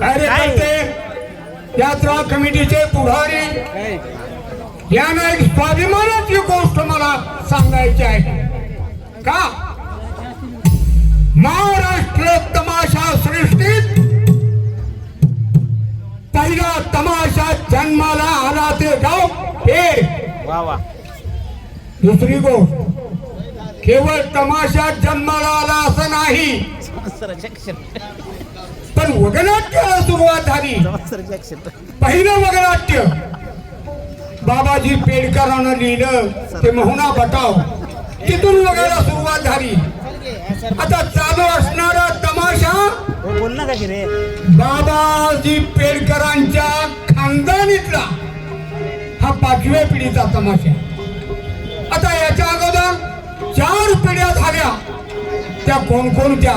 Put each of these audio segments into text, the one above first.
कार्यकर्ते यात्रा कमिटीचे पुढारी. यांना एक स्वाभिमानाची गोष्ट मला सांगायची आहे. का? महाराष्ट्र तमाशा सृष्टीत पहिला तमाशा जन्माला आला ते गाव हे. दुसरी गोष्ट. केवळ तमाशा जन्माला आला असं नाही. पण वगनाट्याला सुरुवात झाली. पहिलं वगनाट्य. बाबाजी पेडकरांना लिहिलं ते मोहना बटाव. तिथून वगैरे सुरुवात झाली. आता चालू असणारा तमाशा का रे बाबाजी पेडकरांच्या खानदानीतला. हा पाचव्या पिढीचा तमाशा. आता याच्या अगोदर चार पिढ्या झाल्या. त्या कोणकोणत्या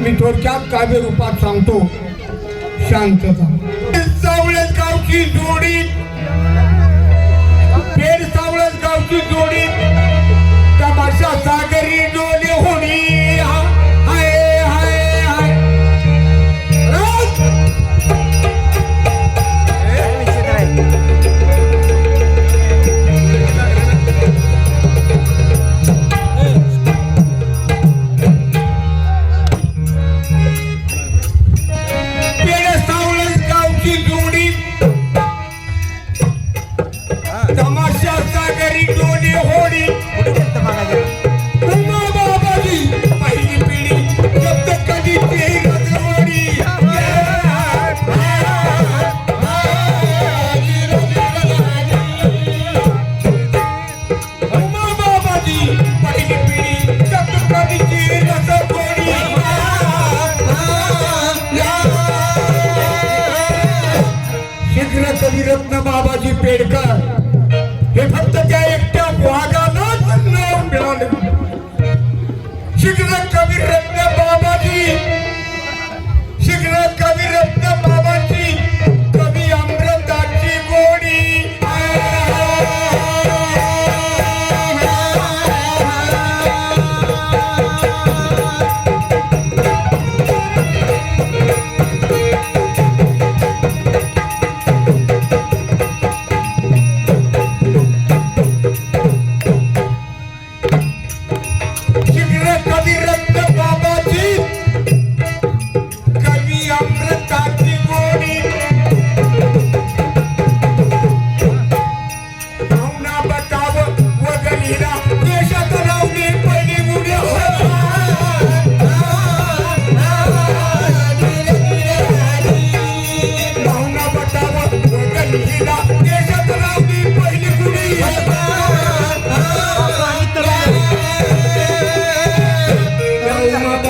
मी थोडक्यात काव्य रूपात सांगतो. शांतता. सावळत गावची जोडी. पेड सावळत गावची जोडी. तमाशा सागरी डोले होणी. बाबाजी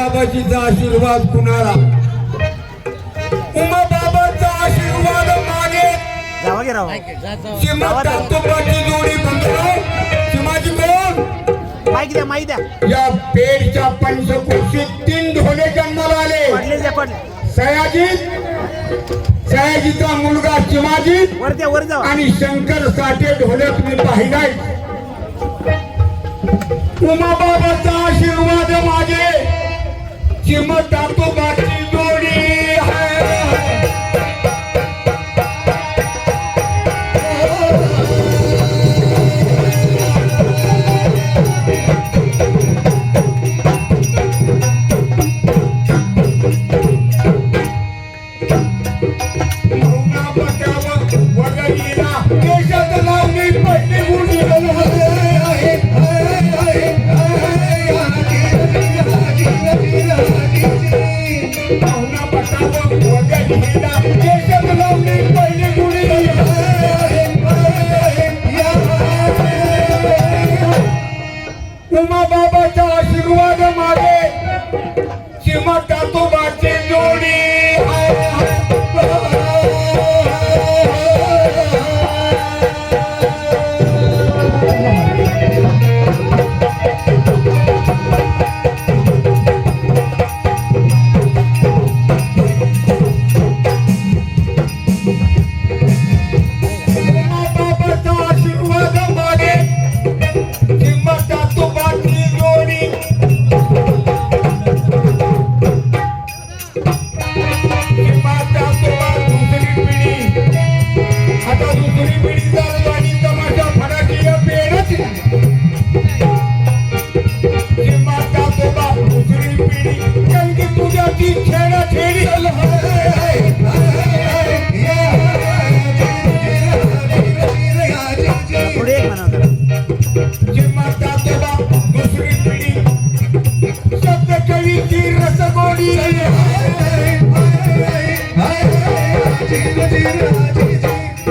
बाबाजीचा आशीर्वाद कुणाला? उमा बाबाचा आशीर्वाद मागे. जोडी कोण? माईक द्या माईक द्या. या पेडच्या पंचकोशीत तीन ढोले जन्माला आले. सयाजीत सयाजीचा मुलगा चिमाजी वर द्या वर जावा आणि शंकर साठे ढोले तुम्ही पाहिलाय. उमाबाबाचा आशीर्वाद मागे. किंमत टाकतो बाकी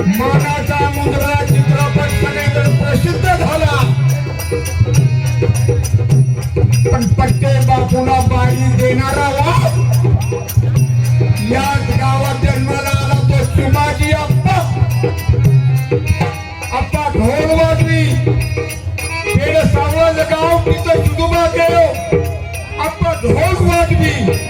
मानाचा मुद्रा चित्रपटपणे तर प्रसिद्ध झाला. पण पट्टे बापूला बाई देणारा याच गावात जन्माला आला तो शिवाजी आप्पा. आप्पा ढोल वाजवी पेड सावळं गाव तिथं जुदुबा केलो. आप्पा ढोल वाजवी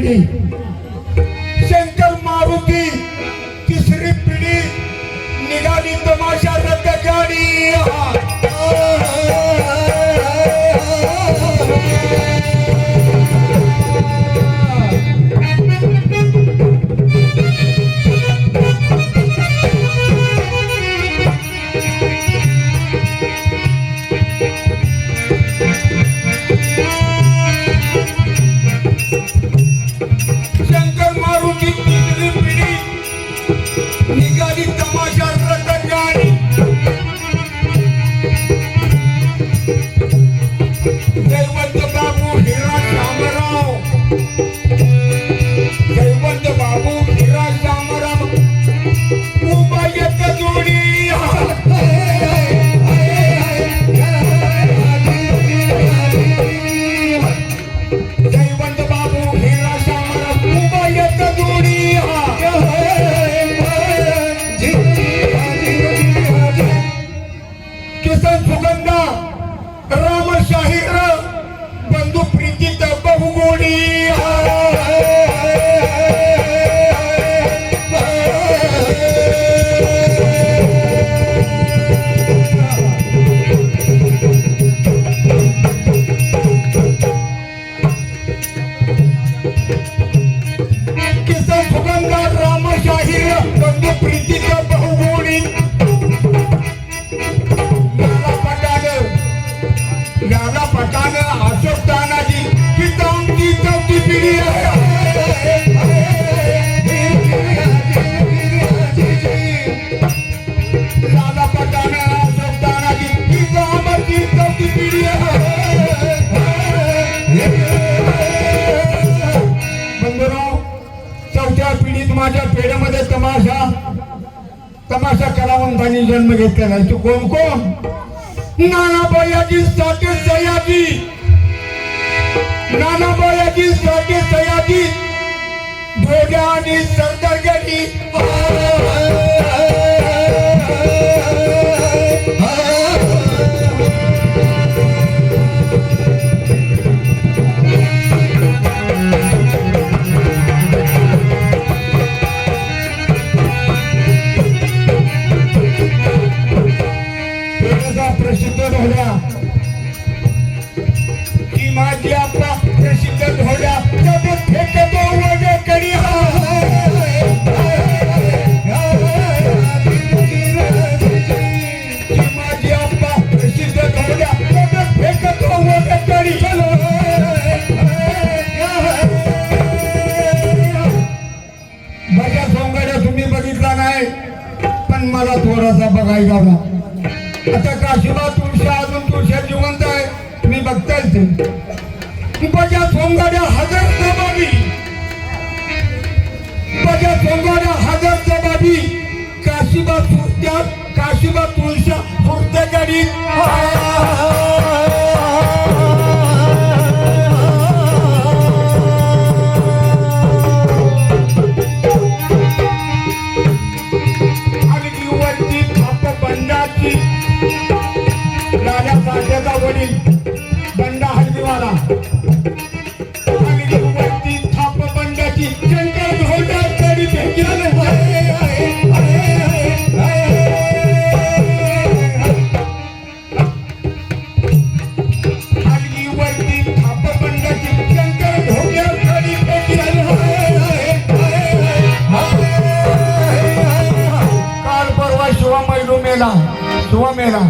पिढी. शंकर मारुती तिसरी पिढी निघाली तमाशा रद्द गाडी संतांनी जन्म घेतला नाही. तू कोण कोण? नाना बयाजी साठे सयाजी. नाना बयाजी साठे सयाजी. भोड्या आणि सरदार तुपाच्या सोंगाड्या हजर जबाबी. तुपाच्या सोंगाड्या हजर जबाबी. काशीबा सुरत्या काशीबा तुळशा सुरत्या गाडी अगदी वरती वडील. शिवा मैडू मेला शिवा मेला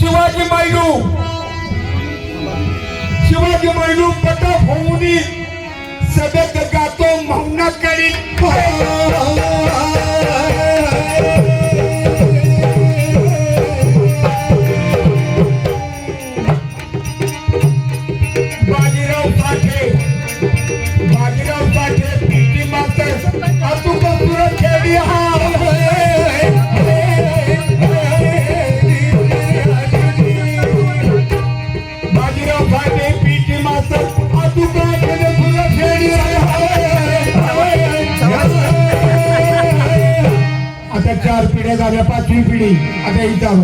शिवाजी मैडू शिवाजी मैडू पटा होऊन सदत गातो मौन करी झाल्या पाचवी पिढी आता इथं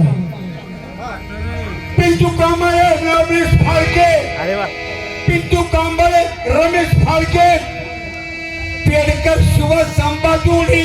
पिंटू कांबळे रमेश फाळके. पिंटू कांबळे रमेश फाळके. पेडकर शिव संबाजोडी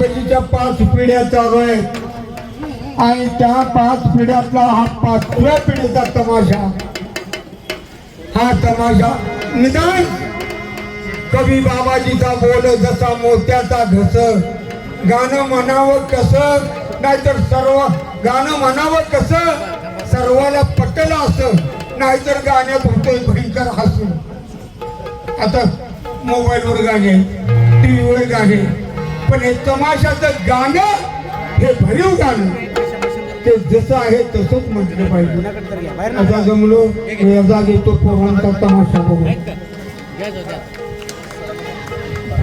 बाबाजीच्या पाच पिढ्या चालू आहेत. आणि त्या पाच पिढ्यातला हा पाचव्या पिढीचा तमाशा. हा तमाशा निदान कवी बाबाजीचा बोल जसा मोत्याचा घस गाणं म्हणावं कसं नाहीतर सर्व गाणं म्हणावं कसं सर्वाला पटलं असं नाहीतर गाण्यात होतोय भयंकर हसू. आता मोबाईलवर गाणे टीव्हीवर गाणे पण हे तमाशाचं गाणं हे भरीव गाणं. ते जसं आहे तसंच म्हटलं पाहिजे. आता जमलो या जागेतो पोरांचा तमाशा बघू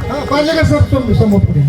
हा पाहिजे का सर समोर पुढे?